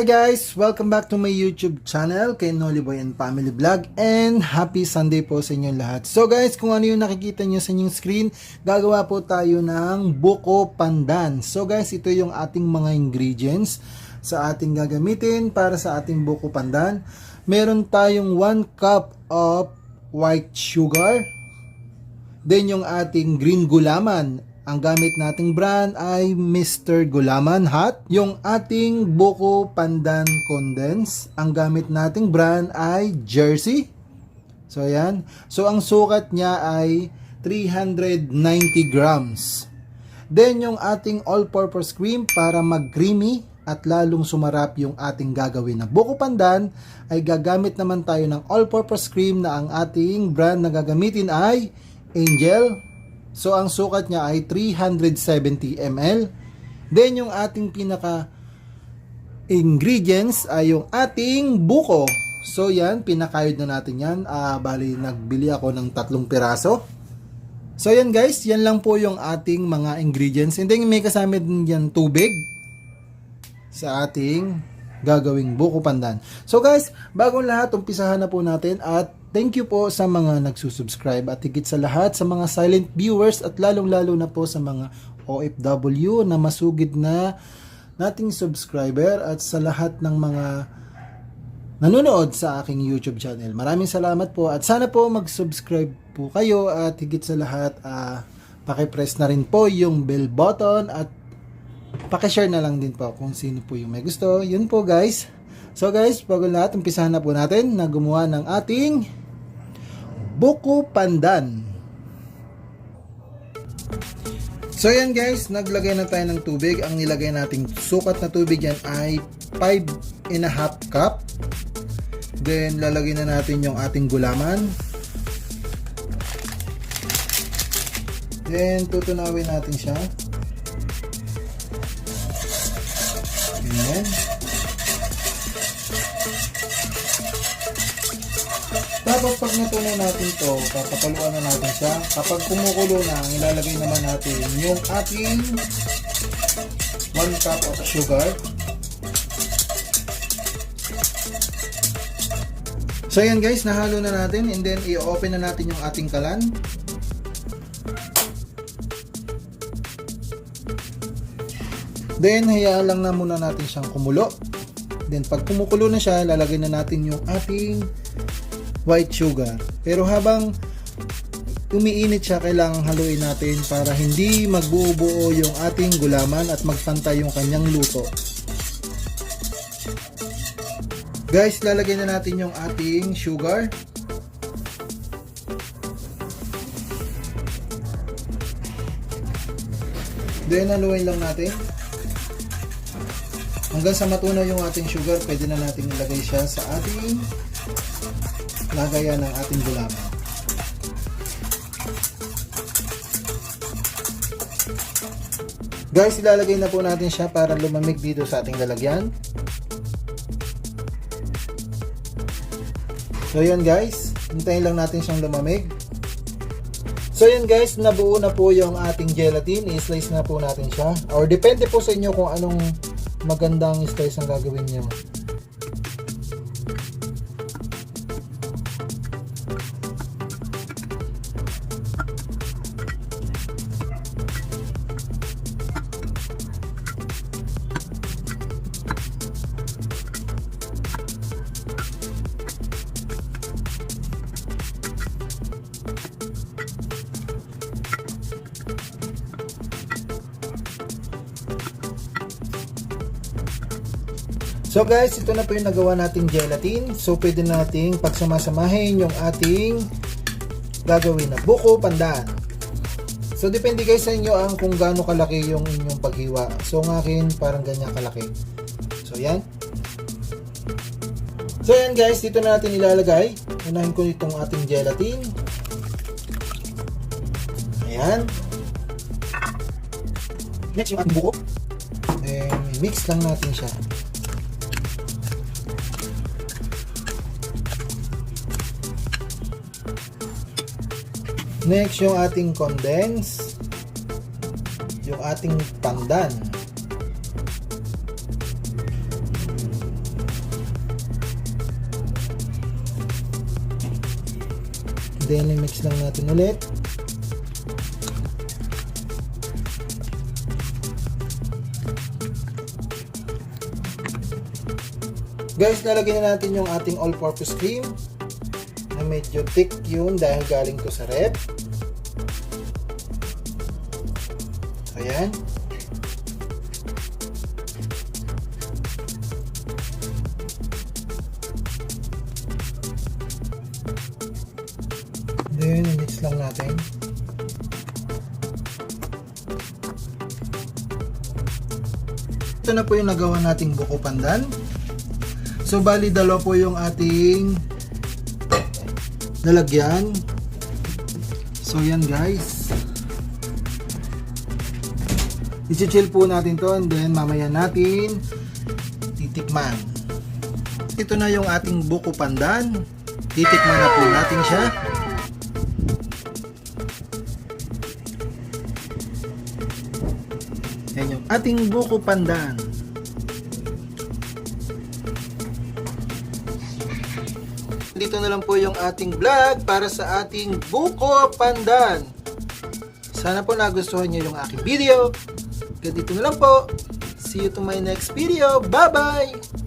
Hi guys! Welcome back to my YouTube channel kay Noliboy and Family Vlog and happy Sunday po sa inyong lahat. So guys, kung ano yung nakikita nyo sa inyong screen, gagawa po tayo ng buko pandan. So guys, ito yung ating mga ingredients sa ating gagamitin para sa ating buko pandan. Meron tayong 1 cup of white sugar. Then yung ating green gulaman ang gamit nating brand ay Mr. Gulaman Hot. Yung ating Buko Pandan Condense, ang gamit nating brand ay Jersey. So ayan. So ang sukat niya ay 390 grams. Then yung ating all-purpose cream para mag-creamy at lalong sumarap yung ating gagawin na buko pandan ay gagamit naman tayo ng all-purpose cream na ang ating brand na gagamitin ay Angel So, ang sukat niya ay 370 ml. Then, yung ating pinaka ingredients ay yung ating buko. So, yan, pinakayod na natin yan. Ah, bali, nagbili ako ng tatlong piraso. So, yan guys, yan lang po yung ating mga ingredients. And then, may kasama din yan tubig sa ating gagawing buko pandan. So guys, bagong lahat, umpisahan na po natin at thank you po sa mga nagsusubscribe at higit sa lahat sa mga silent viewers at lalong-lalo na po sa mga OFW na masugid na nating subscriber at sa lahat ng mga nanonood sa aking YouTube channel. Maraming salamat po at sana po mag-subscribe po kayo at higit sa lahat uh, pakipress na rin po yung bell button at pakishare na lang din po kung sino po yung may gusto. Yun po guys. So guys, bago lahat, umpisahan na po natin na gumawa ng ating buko pandan. So yan guys, naglagay na tayo ng tubig. Ang nilagay nating sukat na tubig yan ay 5 and a half cup. Then lalagay na natin yung ating gulaman. Then tutunawin natin siya. Ganyan. Tapos pag natunaw natin to, papapaluan na natin siya. Kapag kumukulo na, ilalagay naman natin yung ating 1 cup of sugar. So yan guys, nahalo na natin and then i-open na natin yung ating kalan. Then, hayaan lang na muna natin siyang kumulo. Then, pag kumukulo na siya, lalagay na natin yung ating white sugar. Pero habang umiinit siya, kailangang haluin natin para hindi magbuo-buo yung ating gulaman at magpantay yung kanyang luto. Guys, lalagay na natin yung ating sugar. Then, haluin lang natin. Hanggang sa matunaw yung ating sugar, pwede na natin ilagay siya sa ating lagayan ng ating gulaman. Guys, ilalagay na po natin siya para lumamig dito sa ating lalagyan. So yan guys, hintayin lang natin siyang lumamig. So yan guys, nabuo na po yung ating gelatin. I-slice na po natin siya. Or depende po sa inyo kung anong magandang slice ang gagawin niyo. So guys, ito na po yung nagawa nating gelatin. So pwede nating pagsamasamahin yung ating gagawin na buko pandan. So depende guys sa inyo ang kung gaano kalaki yung inyong paghiwa. So ng akin parang ganyan kalaki. So yan. So yan guys, dito na natin ilalagay. Unahin ko itong ating gelatin. Ayan. Next yung ating buko. Then mix lang natin siya. Next, yung ating condense, yung ating pandan. Then, mix lang natin ulit. Guys, lalagyan na natin yung ating all-purpose cream na medyo thick yun dahil galing to sa rep. Ayan. Then, mix lang natin. Ito na po yung nagawa nating buko pandan. So, bali dalawa po yung ating nalagyan. So, yan guys. I-chill po natin to and then mamaya natin titikman. Ito na yung ating buko pandan. Titikman na po natin siya. Yan yung ating buko pandan. Dito na lang po yung ating vlog para sa ating buko pandan. Sana po nagustuhan nyo yung aking video. Ganito na lang po. See you to my next video. Bye-bye!